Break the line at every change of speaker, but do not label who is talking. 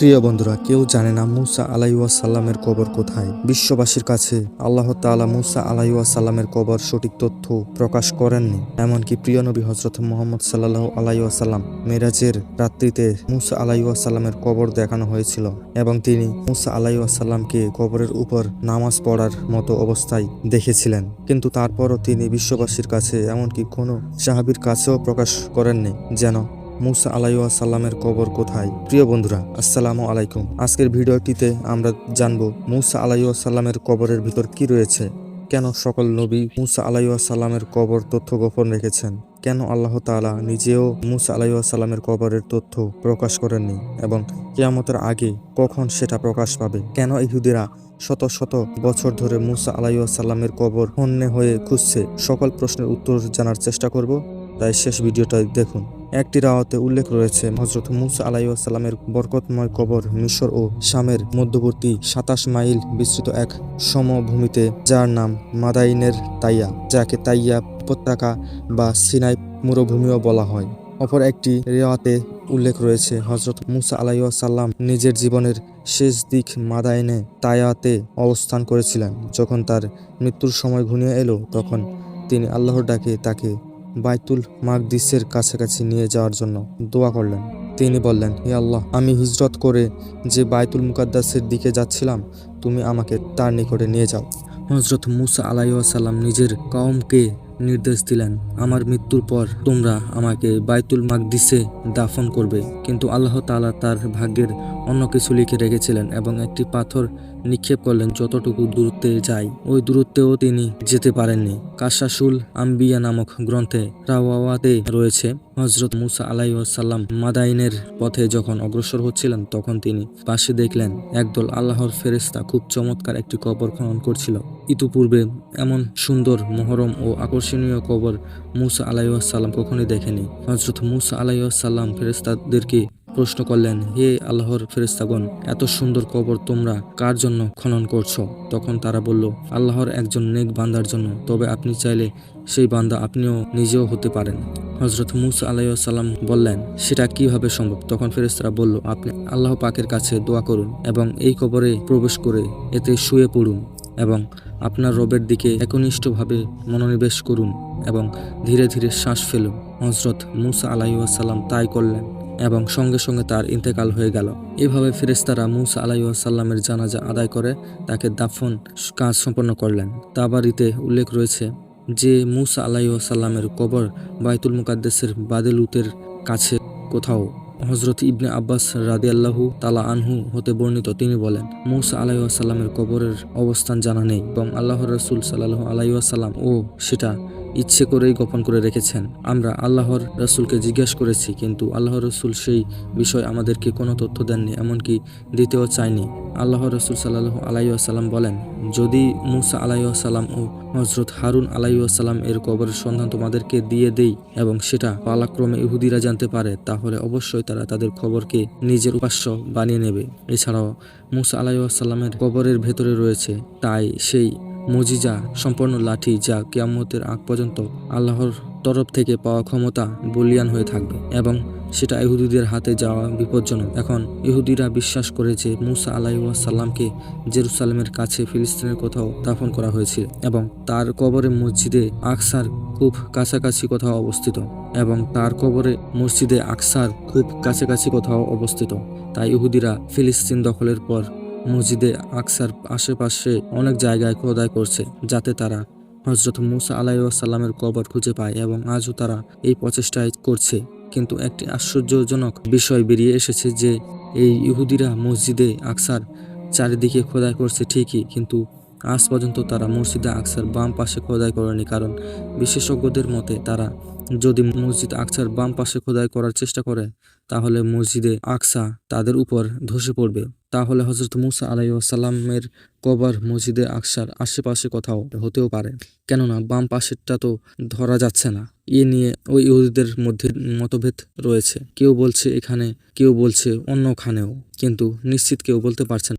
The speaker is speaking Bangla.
প্রিয় বন্ধুরা, কেউ জানে না মুসা আলাইসাল্লামের কবর কোথায়? বিশ্ববাসীর কাছে আল্লাহ তাআলা মুসা আলাইসাল্লামের কবর সঠিক তথ্য প্রকাশ করেননি। এমনকি প্রিয় নবী হজরত মোহাম্মদ সাল্লাহ আলাইসাল্লাম মেরাজের রাত্রিতে মুসা আলাইসাল্লামের কবর দেখানো হয়েছিল এবং তিনি মুসা আলাইসাল্লামকে কবরের উপর নামাজ পড়ার মতো অবস্থায় দেখেছিলেন। কিন্তু তারপরও তিনি বিশ্ববাসীর কাছে এমনকি কোনো সাহাবির কাছেও প্রকাশ করেননি, যেন মুসা আলাইসাল্লামের কবর কোথায়? প্রিয় বন্ধুরা, আসসালামু আলাইকুম। আজকের ভিডিওটিতে আমরা জানব মুসা আলাইসাল্লামের কবরের ভিতর কি রয়েছে। কেন সকল নবী মুসা আলাইসাল্লামের কবর তথ্য গোপন রেখেছেন? কেন আল্লাহ তাআলা নিজেও মুসা আলাইসাল্লামের কবরের তথ্য প্রকাশ করেননি? এবং কেয়ামতের আগে কখন সেটা প্রকাশ পাবে? কেন ইহুদিরা শত শত বছর ধরে মুসা আলাইসাল্লামের কবর হন্যে হয়ে খুঁজছে? সকল প্রশ্নের উত্তর জানার চেষ্টা করব। তাই শেষ ভিডিওটা দেখুন। একটি রাওয়াতে উল্লেখ রয়েছে হজরত মুসা আলাইসাল্লামের বরকতময় কবর মিশর ও শামের মধ্যবর্তী সাতাশ মাইল বিস্তৃত এক সমভূমিতে, যার নাম মাদাইনের তাইয়া, যাকে তাইয়া উপত্যকা বা সিনাই মরুভূমিও বলা হয়। অপর একটি রেওয়াতে উল্লেখ রয়েছে হজরত মুসা আলাইসাল্লাম নিজের জীবনের শেষ দিক মাদাইনে তায়াতে অবস্থান করেছিলেন। যখন তার মৃত্যুর সময় ঘনিয়ে এলো, তখন তিনি আল্লাহর ডাকে তাকে বাইতুল মাকদিসের কাছাকাছি নিয়ে যাওয়ার জন্য দোয়া করলেন। তিনি বললেন, হে আল্লাহ, আমি হিজরত করে যে বাইতুল মুকাদ্দাসের দিকে যাচ্ছিলাম, তুমি আমাকে তার নিকটে নিয়ে যাও। হজরত মুসা আলাইসাল্লাম নিজের কওমকে নির্দেশ দিলেন, আমার মৃত্যুর পর তোমরা আমাকে বাইতুল মাকদিসে দাফন করবে। কিন্তু আল্লাহ তাআলা তার ভাগ্যের অন্য কিছু লিখে রেখেছিলেন এবং একটি পাথর নিক্ষেপ করলেন যতটুকু দূরত্বে যায়। ওই দূরত্বেও তিনি যেতে পারেননি। কাশাসুল আম্বিয়া নামক গ্রন্থে রাওয়াতে রয়েছে। হজরত মুসা আলাই আলাইসাল্লাম মাদাইনের পথে যখন অগ্রসর হচ্ছিলেন, তখন তিনি পাশে দেখলেন, একদল আল্লাহর ফেরেস্তা খুব চমৎকার একটি কবর খনন করছিল। ইতিপূর্বে এমন সুন্দর, মহরম ও আকর্ষণীয় কবর মুসা আলাই আলাইসাল্লাম কখনোই দেখেনি। হজরত মুসা আলাই আলাইসাল্লাম ফেরেস্তাদেরকে প্রশ্ন করলেন, হে আল্লাহর ফেরেস্তাগণ এত সুন্দর কবর তোমরা কার জন্য খনন করছ? তখন তারা বলল, আল্লাহর একজন নেক বান্দার জন্য, তবে আপনি চাইলে সেই বান্দা আপনিও নিজেও হতে পারেন। হজরত মুসা আলাইসাল্লাম বললেন, সেটা কীভাবে সম্ভব? তখন ফেরেস্তারা বলল, আপনি আল্লাহ পাকের কাছে দোয়া করুন এবং এই কবরে প্রবেশ করে এতে শুয়ে পড়ুন এবং আপনার রবের দিকে একনিষ্ঠভাবে মনোনিবেশ করুন এবং ধীরে ধীরে শ্বাস ফেলুন। হজরত মুসা আলাইসাল্লাম তাই করলেন। এবং সঙ্গে সঙ্গে তার ইন্তেকাল হয়ে গেল। এভাবে ফেরেস্তারা মুসা আলাইসাল্লামের জানাজা আদায় করে তাকে দাফন কাজ সম্পন্ন করলেন। তাবারিতে উল্লেখ রয়েছে যে, মুসা আলাইসাল্লামের কবর বাইতুল মুকাদ্দেসের বাদেলুতের কাছে কোথাও। হজরত ইবনে আব্বাস রাদিয়াল্লাহু তালা আনহু হতে বর্ণিত তিনি বলেন, মুসা আলাইসাল্লামের কবরের অবস্থান জানা নেই এবং আল্লাহর রসুল সাল্লাহ আলাইসাল্লাম ও সেটা ইচ্ছে করেই গোপন করে রেখেছেন। আমরা আল্লাহর রসুলকে জিজ্ঞেস করেছি, কিন্তু আল্লাহর রসুল সেই বিষয় আমাদেরকে কোনো তথ্য দেননি, এমনকি দিতেও চায়নি। আল্লাহ রসুল সাল্লাহ আলাইসাল্লাম বলেন, যদি মুসা আলাইসাল্লাম ও হজরত হারুন আলাইসাল্লাম এর কবরের সন্ধান তোমাদেরকে দিয়ে দেই এবং সেটা পালাক্রমে ইহুদিরা জানতে পারে, তাহলে অবশ্যই তারা তাদের খবরকে নিজের উপাস্য বানিয়ে নেবে। এছাড়াও মুসা আলাইসাল্লামের কবরের ভেতরে রয়েছে, তাই সেই মজিজা সম্পন্ন লাঠি যা কিয়ামতের আগ পর্যন্ত আল্লাহর তরফ থেকে পাওয়া ক্ষমতা বলিয়ান হয়ে থাকবে এবং সেটা ইহুদিদের হাতে যাওয়া বিপজ্জনক। এখন ইহুদিরা বিশ্বাস করে যে মুসা আলাইসাল্লামকে জেরুসালামের কাছে ফিলিস্তিনের কোথাও দাফন করা হয়েছিল এবং তার কবরে মসজিদে আকসার খুব কাছাকাছি কোথাও অবস্থিত এবং তার কবরে মসজিদে আকসার খুব কাছাকাছি কোথাও অবস্থিত। তাই ইহুদিরা ফিলিস্তিন দখলের পর মসজিদে আকসার আশেপাশে অনেক জায়গায় খোদাই করছে, যাতে তারা হজরত মুসা আলাইসাল্লামের কবর খুঁজে পায় এবং আজও তারা এই প্রচেষ্টায় করছে। কিন্তু একটি আশ্চর্যজনক বিষয় বেরিয়ে এসেছে যে, এই ইহুদিরা মসজিদে আকসার চারিদিকে খোদাই করছে ঠিকই, কিন্তু আজ পর্যন্ত তারা মসজিদে আকসার বাম পাশে খোদাই করেনি, কারণ বিশেষজ্ঞদের মতে তারা যদি মসজিদ আকসার বাম পাশে খোদাই করার চেষ্টা করে, তাহলে মসজিদে আকসা তাদের উপর ধসে পড়বে। তাহলে হজরত মুসা আলাইসাল্লামের কবর, মসজিদে আকসার আশেপাশে কোথাও হতেও পারে। কেননা বাম পাশেরটা তো ধরা যাচ্ছে না। এ নিয়ে ওই ইহুদিদের মধ্যে মতভেদ রয়েছে। কেউ বলছে এখানে, কেউ বলছে অন্যখানেও। কিন্তু নিশ্চিত কেউ বলতে পারছে না।